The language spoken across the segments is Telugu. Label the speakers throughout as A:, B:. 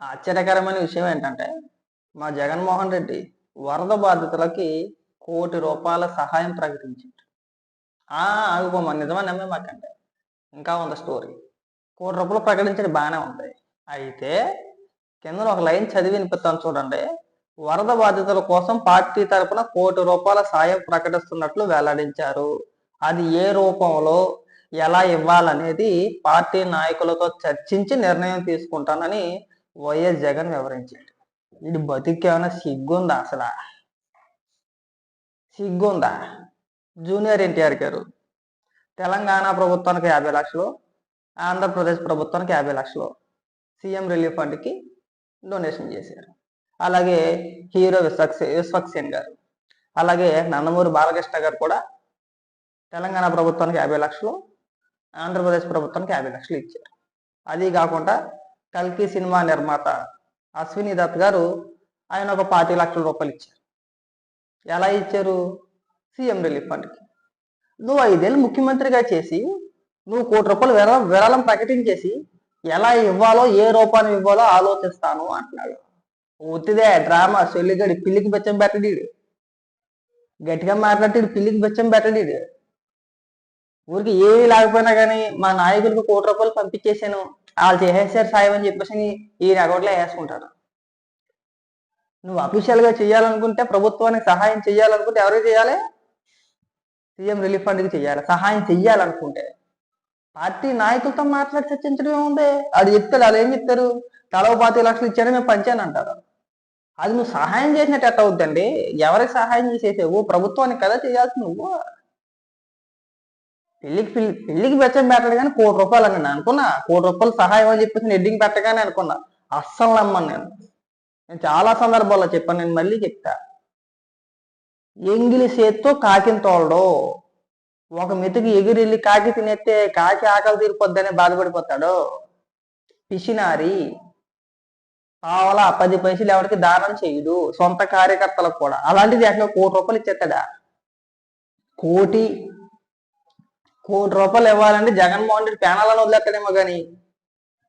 A: ఆశ్చర్యకరమైన విషయం ఏంటంటే మా జగన్మోహన్ రెడ్డి వరద బాధితులకి కోటి రూపాయల సహాయం ప్రకటించారు ఆ ఆగిపోమా నిజమా నమ్మే మాకంటే? ఇంకా ఉంది స్టోరీ. కోటి రూపాయలు ప్రకటించడం బాగానే ఉంది. అయితే కింద ఒక లైన్ చదివి వినిపిస్తాను చూడండి. వరద బాధితుల కోసం పార్టీ తరపున కోటి రూపాయల సాయం ప్రకటిస్తున్నట్లు వెల్లడించారు. అది ఏ రూపంలో ఎలా ఇవ్వాలనేది పార్టీ నాయకులతో చర్చించి నిర్ణయం తీసుకుంటానని వైఎస్ జగన్ వివరించాడు. ఇది బతికేమైనా సిగ్గుందా అసలు? సిగ్గుందా? జూనియర్ ఎన్టీఆర్ గారు తెలంగాణ ప్రభుత్వానికి యాభై లక్షలు ఆంధ్రప్రదేశ్ ప్రభుత్వానికి యాభై లక్షలు సీఎం రిలీఫ్ ఫండ్కి డొనేషన్ చేశారు. అలాగే హీరో విశ్వక్ విశ్వక్సేన్ గారు అలాగే నందమూరి బాలకృష్ణ గారు కూడా తెలంగాణ ప్రభుత్వానికి యాభై లక్షలు ఆంధ్రప్రదేశ్ ప్రభుత్వానికి యాభై లక్షలు ఇచ్చారు. అది కాకుండా కల్కి సినిమా నిర్మాత అశ్విని దత్ గారు ఆయన ఒక పాతి లక్షల రూపాయలు ఇచ్చారు. ఎలా ఇచ్చారు? సీఎం రిలీఫ్ ఫండ్కి. నువ్వు ఐదేళ్ళు ముఖ్యమంత్రిగా చేసి నువ్వు కోటి రూపాయలు విర విరాళం ప్రకటించేసి ఎలా ఇవ్వాలో ఏ రూపాన్ని ఇవ్వాలో ఆలోచిస్తాను అంటున్నాడు. ఒత్తిదే డ్రామా సొల్లిగడి పిల్లికి బెచ్చం పెట్టడీడు గట్టిగా మాట్లాడితే పిల్లికి బెచ్చం పెట్టడీడు ఊరికి ఏమీ లేకపోయినా కానీ మా నాయకులకు కోటి రూపాయలు పంపించేసాను వాళ్ళు చేసేసారు సాయం అని చెప్పేసి ఈయన అకౌంట్లో వేసుకుంటారు. నువ్వు అఫీషియల్గా చేయాలనుకుంటే ప్రభుత్వానికి సహాయం చేయాలనుకుంటే ఎవరికి చేయాలి? సీఎం రిలీఫ్ ఫండ్కి చేయాలి. సహాయం చెయ్యాలనుకుంటే. పార్టీ నాయకులతో మాట్లాడి చర్చించడం ఏముంది అది చెప్తారు వాళ్ళు ఏం చెప్తారు? తలవ పాతి లక్షలు ఇచ్చారని మేము పంచాను అంటారు. అది నువ్వు సహాయం చేసినట్టు ఎట్లా అవుద్దండి? ఎవరికి సహాయం చేసేసావు? ప్రభుత్వానికి కదా చేయాల్సి నువ్వు. పెళ్ళికి పెళ్ళి పెళ్ళికి బెచ్చం పెట్టడు కానీ కోటి రూపాయలు అని నేను అనుకున్నా కోటి రూపాయలు సహాయం అని చెప్పేసి ఎడ్డింగ్ పెట్టగానే అనుకున్నా. అస్సలు నమ్మను నేను. నేను చాలా సందర్భాల్లో చెప్పాను నేను మళ్ళీ చెప్తా. ఎంగిలి చేత్తో కాకిని తోలడు. ఒక మెతుకు ఎగిరెళ్ళి కాకి తినేస్తే కాకి ఆకలి తీరిపోద్దని బాధపడిపోతాడు. పిసినారి కావాలా పది పైసలు ఎవరికి దానం చేయడు. సొంత కార్యకర్తలకు కూడా. అలాంటిది అట్లా కోటి రూపాయలు ఇచ్చేస్తాడా? కోటి కోటి రూపాయలు ఇవ్వాలంటే జగన్మోహన్ రెడ్డి పేనాలను వదిలేస్తాడేమో కానీ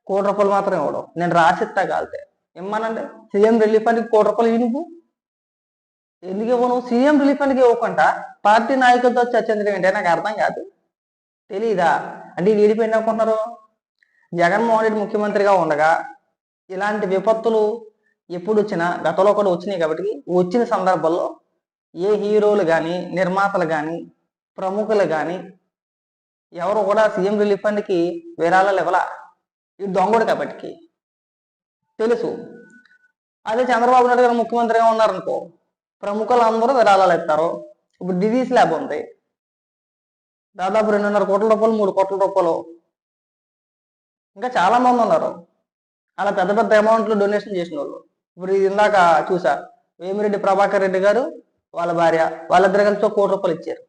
A: కోటి రూపాయలు మాత్రం ఇవ్వడం. నేను రాసిస్తా కాలితే. ఇమ్మనండి. సీఎం రిలీఫ్ ఫండ్కి కోటి రూపాయలు ఇవ్వు ఎందుకు ఇవ్వను సీఎం రిలీఫ్ ఫండ్కి ఇవ్వకుండా పార్టీ నాయకులతో చర్చించడం ఏంటంటే నాకు అర్థం కాదు. తెలీదా? అంటే వీళ్ళు అనుకుంటున్నారు? జగన్మోహన్ రెడ్డి ముఖ్యమంత్రిగా ఉండగా ఇలాంటి విపత్తులు ఎప్పుడు వచ్చినా గతంలో కూడా వచ్చినాయి కాబట్టి వచ్చిన సందర్భంలో ఏ హీరోలు కానీ నిర్మాతలు కానీ ప్రముఖులు కానీ ఎవరు కూడా సీఎం రిలీఫ్ ఫండ్కి విరాళాలు ఇవ్వలా. ఈ దొంగడు కాబట్టి. తెలుసు. అదే చంద్రబాబు నాయుడు గారు ముఖ్యమంత్రిగా ఉన్నారనుకో ప్రముఖులు అందరూ విరాళాలు ఇస్తారు. ఇప్పుడు డిజీస్ ల్యాబ్ ఉంది. దాదాపు రెండున్నర కోట్ల రూపాయలు మూడు కోట్ల రూపాయలు. ఇంకా చాలా మంది ఉన్నారు. అలా పెద్ద పెద్ద అమౌంట్లు డొనేషన్ చేసిన వాళ్ళు. ఇప్పుడు ఇది ఇందాక చూసా వేమిరెడ్డి ప్రభాకర్ రెడ్డి గారు వాళ్ళ భార్య వాళ్ళిద్దరు కలిసి ఒక కోటి రూపాయలు ఇచ్చారు.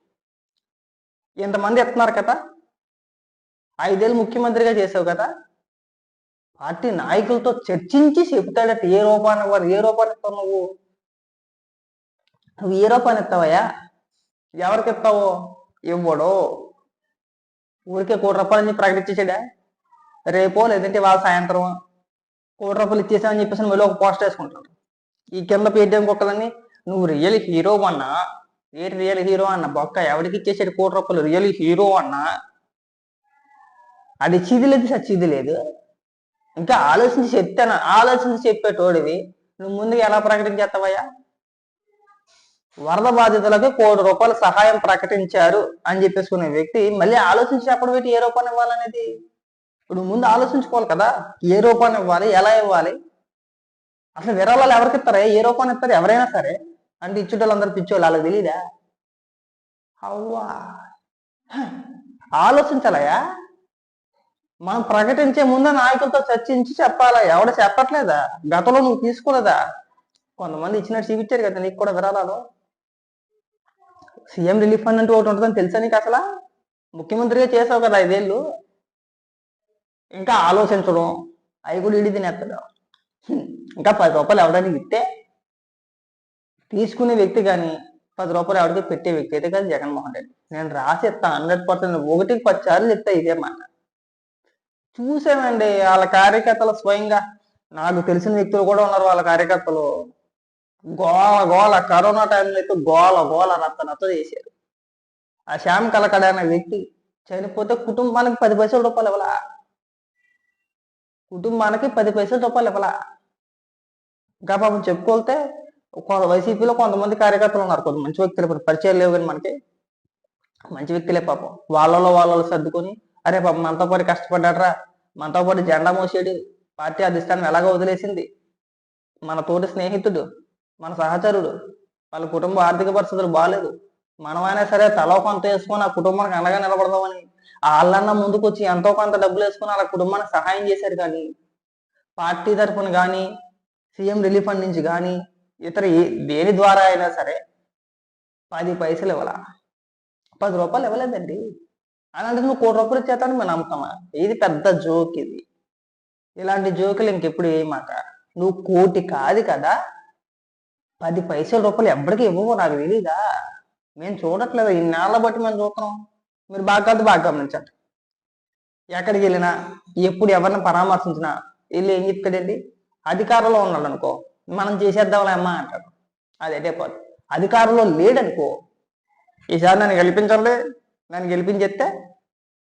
A: ఇంతమంది ఎత్తున్నారు కదా. ఐదేళ్ళు ముఖ్యమంత్రిగా చేసావు కదా. పార్టీ నాయకులతో చర్చించి చెప్తాడట ఏ రూపాన్ని వారు ఏ రూపాన్ని ఇస్తావు నువ్వు? నువ్వు ఏ రూపాన్ని ఇస్తావయ్యా ఎవరికి ఇస్తావో ఇవ్వడు. ఊరికే కోటి రూపాయలు చెప్పి ప్రకటించేసాడా రేపో లేదంటే వాళ్ళ సాయంత్రం కోటి రూపాయలు ఇచ్చేసామని చెప్పేసి మళ్ళీ ఒక పోస్ట్ వేసుకుంటారు ఈ కింద పేటీఎం కుక్కలని నువ్వు రియల్ హీరో అన్నా ఏ రియల్ హీరో అన్న బొక్క ఎవరికి ఇచ్చేసాడు కోటి రూపాయలు? రియల్ హీరో అన్నా అది చిదిలేదు లేదు సచ్చేది లేదు. ఇంకా ఆలోచించి చెప్తాను ఆలోచించి చెప్పేటోడివి నువ్వు ముందుగా ఎలా ప్రకటించేస్తావయ్యా వరద బాధితులకు కోటి రూపాయల సహాయం ప్రకటించారు అని చెప్పేసుకునే వ్యక్తి మళ్ళీ ఆలోచించి పెట్టి ఏ రూపాన్ని ఇవ్వాలనేది? ఇప్పుడు ముందు ఆలోచించుకోవాలి కదా ఏ రూపాన్ని ఇవ్వాలి ఎలా ఇవ్వాలి? అసలు విరాళాలు ఎవరికి ఇస్తారా? ఏ రూపాన్ని ఇస్తారు? ఎవరైనా సరే. అంటే ఇచ్చేటోళ్ళందరూ పిచ్చోళ్ళు వాళ్ళకి తెలీదా? అవ్వా! ఆలోచించాలయా ఆలోచించాలయ్యా? మనం ప్రకటించే ముందు నాయకులతో చర్చించి చెప్పాలా? ఎవడ చెప్పట్లేదా? గతంలో నువ్వు తీసుకోలేదా కొంతమంది ఇచ్చినట్టు చూపించారు కదా నీకు కూడా విరాళాలు. సీఎం రిలీఫ్ ఫండ్ అంటే ఒకటి ఉంటుందని తెలుసా నీకు అసలు? ముఖ్యమంత్రిగా చేసావు కదా ఐదేళ్ళు. ఇంకా ఆలోచించడం అవి కూడా ఇడి తినేస్తాడు ఇంకా పది రూపాయలు ఎవడానికి ఇస్తే తీసుకునే వ్యక్తి కానీ పది రూపాయలు ఎవరికి పెట్టే వ్యక్తి అయితే కాదు జగన్మోహన్ రెడ్డి. నేను రాసి ఇస్తా హండ్రెడ్ పర్సెంట్ ఒకటికి పది సార్లు చెప్తా ఇదే మాట. చూసామండి వాళ్ళ కార్యకర్తలు స్వయంగా నాకు తెలిసిన వ్యక్తులు కూడా ఉన్నారు వాళ్ళ కార్యకర్తలు. గోల గోల కరోనా టైంలో అయితే గోల గోల రత్త రత్త చేశారు. ఆ శ్యామ్ కలకడ అనే వ్యక్తి చనిపోతే కుటుంబానికి పది పైసలు రూపాయలు ఇవ్వలా? కుటుంబానికి పది పైసలు రూపాయలు ఇవ్వలా? ఇంకా పాపం చెప్పుకోతే వైసీపీలో కొంతమంది కార్యకర్తలు ఉన్నారు. కొంత మంచి వ్యక్తులు ఇప్పుడు పరిచయాలు లేవు కానీ మనకి. మంచి వ్యక్తులే పాపం. వాళ్ళలో వాళ్ళలో సర్దుకొని అరే పాప మనతో పాటు కష్టపడ్డాడరా. మనతో పాటు జెండా మోసేడు. పార్టీ అధిష్టానం ఎలాగో వదిలేసింది. మన తోటి స్నేహితుడు మన సహచరుడు వాళ్ళ కుటుంబ ఆర్థిక పరిస్థితులు బాగాలేదు మనమైనా సరే తలో కొంత వేసుకొని ఆ కుటుంబానికి అండగా నిలబడదామని వాళ్ళన్నా ముందుకు వచ్చి ఎంతో కొంత డబ్బులు వేసుకొని వాళ్ళ కుటుంబానికి సహాయం చేశారు కానీ పార్టీ తరఫున కానీ సీఎం రిలీఫ్ ఫండ్ నుంచి కానీ ఇతర ఏ దేని ద్వారా అయినా సరే పది పైసలు ఇవ్వాల? పది రూపాయలు ఇవ్వలేదండి. అలాంటి నువ్వు కోటి రూపాయలు ఇచ్చేస్తాను మేము నమ్ముతామా? ఇది పెద్ద జోక్ ఇది. ఇలాంటి జోకులు ఇంకెప్పుడు ఏమాక నువ్వు కోటి కాదు కదా. పది పైసల రూపాయలు ఎప్పటికీ ఇవ్వవు నాకు తెలీదా? మేము చూడట్లేదు ఇన్నాళ్ళ బట్టి మేము చూస్తున్నాం. మీరు బాగా కాదు బాగా గమనించండి. ఎక్కడికి వెళ్ళినా ఎప్పుడు ఎవరిని పరామర్శించినా వెళ్ళి ఏం చెప్తాడండి? అధికారంలో ఉన్నాడు అనుకో మనం చేసేద్దాంలే అమ్మా అంటాడు. అది అదే పోదు అధికారంలో లేడనుకో ఈసారి నన్ను గెలిపించండి. నన్ను గెలిపించేస్తే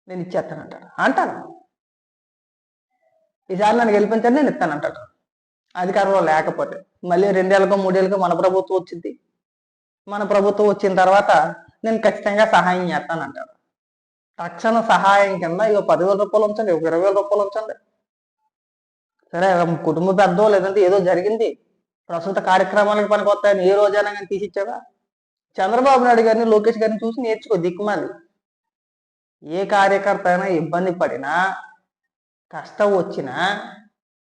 A: నేను ఇచ్చేస్తాను అంటాడు అంటాను. ఈసారి నన్ను గెలిపించండి నేను ఇస్తాను అంటాడు అధికారంలో లేకపోతే. మళ్ళీ రెండేళ్ళకో మూడేళ్ళకో మన ప్రభుత్వం వచ్చింది. మన ప్రభుత్వం వచ్చిన తర్వాత నేను ఖచ్చితంగా సహాయం చేస్తాను అంటాడు తక్షణ సహాయం కింద ఇక పదివేల రూపాయలు ఉంచండి ఒక ఇరవై వేల రూపాయలు ఉంచండి. సరే కుటుంబ పెద్దో లేదంటే ఏదో జరిగింది. ప్రస్తుత కార్యక్రమాలకు పనికొస్తాయని ఏ రోజైనా కానీ తీసిచ్చావా? చంద్రబాబు నాయుడు గారిని లోకేష్ గారిని చూసి నేర్చుకో దిక్కుమాలి. ఏ కార్యకర్త అయినా ఇబ్బంది పడినా కష్టం వచ్చినా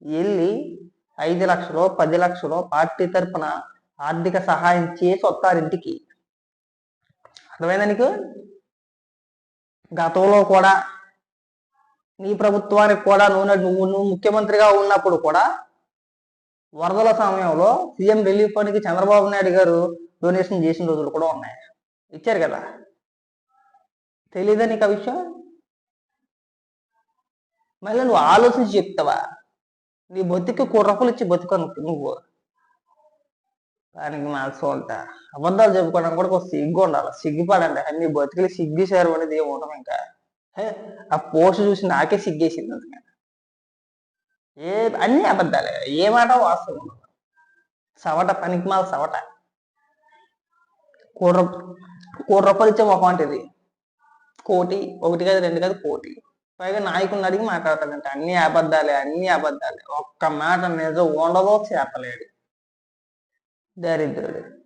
A: వెళ్ళి ఐదు లక్షలు పది లక్షలు పార్టీ తరపున ఆర్థిక సహాయం చేసి వస్తారు ఇంటికి. అర్థమైందా నీకు? గతంలో కూడా నీ ప్రభుత్వానికి కూడా నువ్వు నువ్వు నువ్వు ముఖ్యమంత్రిగా ఉన్నప్పుడు కూడా వరదల సమయంలో సీఎం రిలీఫ్ ఫండ్కి చంద్రబాబు నాయుడు గారు డొనేషన్ చేసిన రోజులు కూడా ఉన్నాయి. ఇచ్చారు కదా? తెలీదా నీకు ఆ విషయం? మళ్ళీ నువ్వు ఆలోచించి చెప్తావా? నీ బతికి కుర్రపులు ఇచ్చి బతుకను నువ్వు. దానికి మనసు ఉంటా అబద్ధాలు చెప్పుకోవడానికి కూడా కొంచెం సిగ్గు ఉండాలి. సిగ్గుపడండి. అన్ని బతుకులు సిగ్గుసారు అనేది ఏమి ఉండదు ఇంకా. ఆ పోస్ట్ చూసి నాకే సిగ్గేసింది అందుకని ఏ అన్ని అబద్ధాలే. ఏ మాట వాస్తవం ఉండదు. సవట పనికి మాల సవట. కుర్ర రూప- కోటి రూపాయలు ఇచ్చే మొహం అంటే ఇది కోటి ఒకటి కాదు రెండు కాదు కోటి పైగా నాయకుడిని అడిగి మాట్లాడతాడంటే. అన్ని అబద్ధాలే అన్ని అబద్ధాలే. ఒక్క మాట నిజం ఉండదో చెప్పలేడు. దరిద్రుడు.